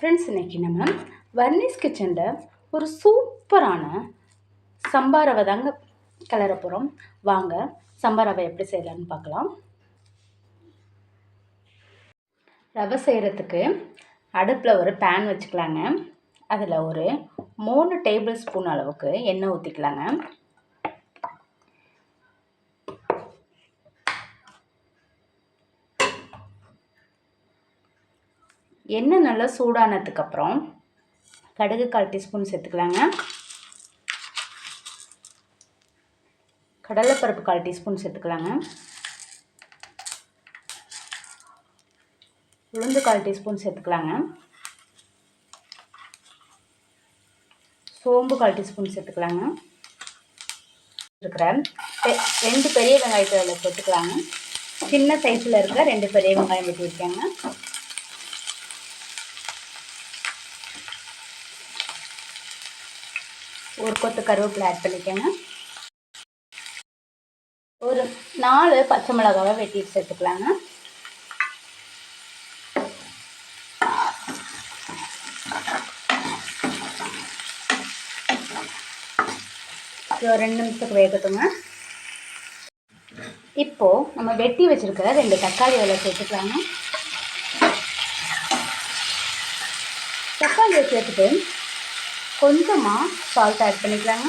Friends இன்றைக்கி நம்ம வர்னிஸ் கிச்சனில் ஒரு சூப்பரான சம்பா ரவை தாங்க கிளற போகிறோம் வாங்க சம்பா ரவை எப்படி செய்யலான்னு பார்க்கலாம். ரவை செய்கிறதுக்கு அடுப்பில் ஒரு பேன் வச்சுக்கலாங்க. அதில் ஒரு மூணு டேபிள் ஸ்பூன் அளவுக்கு எண்ணெய் ஊற்றிக்கலாங்க எண்ணெய் நல்லா சூடானதுக்கப்புறம் கடுகு கால் டீஸ்பூன் சேர்த்துக்கலாங்க. கடலைப்பருப்பு கால் டீஸ்பூன் சேர்த்துக்கலாங்க. உளுந்து கால் டீஸ்பூன் சேர்த்துக்கலாங்க. சோம்பு கால் டீஸ்பூன் சேர்த்துக்கலாங்க. இருக்கிற ரெண்டு பெரிய வெங்காயத்தை அதில் சேர்த்துக்கலாங்க சின்ன சைஸில் இருக்க ரெண்டு பெரிய வெங்காயம் வெட்டி ஒரு கொத்து கருவேப்பிலை ஆட் பண்ணிக்கோங்க. ஒரு நாலு பச்சை மிளகாவை வெட்டிட்டு சேர்த்துக்கலாங்க. ரெண்டு நிமிஷத்துக்கு வேகட்டுங்க. இப்போது நம்ம வெட்டி வச்சுருக்கிற ரெண்டு தக்காளி அதில் சேர்த்துக்கலாங்க. தக்காளியை சேர்த்துட்டு கொஞ்சமாக சால்ட் ஆட் பண்ணிக்கலாங்க.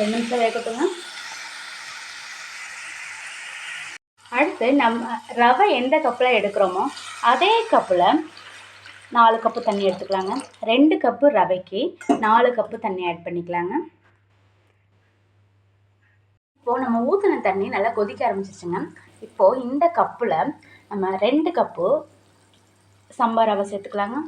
ரெண்டு நிமிஷம் வேகட்டுங்க. அடுத்து நம்ம ரவை எந்த கப்பில் எடுக்கிறோமோ அதே கப்பில் நாலு கப்பு தண்ணி எடுத்துக்கலாங்க. ரெண்டு கப்பு ரவைக்கு நாலு கப்பு தண்ணி ஆட் பண்ணிக்கலாங்க. இப்போது நம்ம ஊற்றின தண்ணி நல்லா கொதிக்க ஆரம்பிச்சிச்சுங்க இப்போது இந்த கப்பில் நம்ம ரெண்டு கப்பு சம்பா ரவை சேர்த்துக்கலாங்க.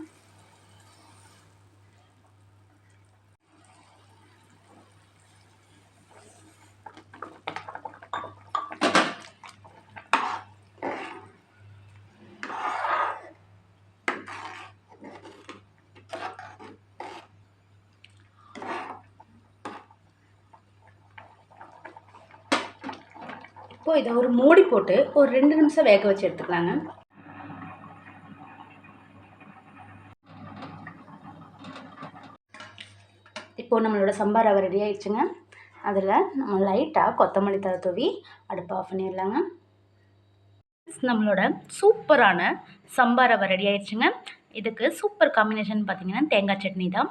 இப்போது இதை ஒரு மூடி போட்டு ஒரு ரெண்டு நிமிஷம் வேக வச்சு எடுத்துக்கலாங்க. இப்போது நம்மளோட சம்பார் ரவை ரெடி ஆயிடுச்சுங்க. அதில் நம்ம லைட்டாக கொத்தமல்லி தலை தூவி அடுப்பு ஆஃப் பண்ணிடலாங்க. நம்மளோட சூப்பரான சம்பார் ரவை ரெடி ஆயிடுச்சுங்க. இதுக்கு சூப்பர் காம்பினேஷன் பார்த்திங்கன்னா தேங்காய் சட்னி தான்.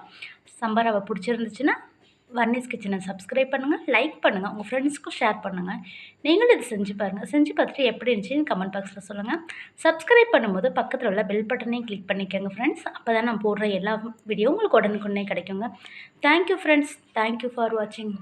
சம்பார் ரவை பிடிச்சிருந்துச்சுன்னா வர்னிஸ் கிச்சனை சப்ஸ்கிரைப் பண்ணுங்கள் லைக் பண்ணுங்கள் உங்கள் ஃப்ரெண்ட்ஸ்க்கும் ஷேர் பண்ணுங்கள் நீங்களும் இது செஞ்சு பாருங்கள் செஞ்சு பார்த்துட்டு எப்படி இருந்துச்சுன்னு கமெண்ட் பாக்ஸில் சொல்லுங்கள் சப்ஸ்கிரைப் பண்ணும்போது பக்கத்தில் உள்ள பெல் பட்டனையும் கிளிக் பண்ணிக்கோங்க ஃப்ரெண்ட்ஸ் அப்போ தான் நான் போடுற எல்லா வீடியோ உங்களுக்கு உடனுக்குடனே கிடைக்குங்க. தேங்க்யூ ஃப்ரெண்ட்ஸ் தேங்க்யூ ஃபார் வாட்சிங்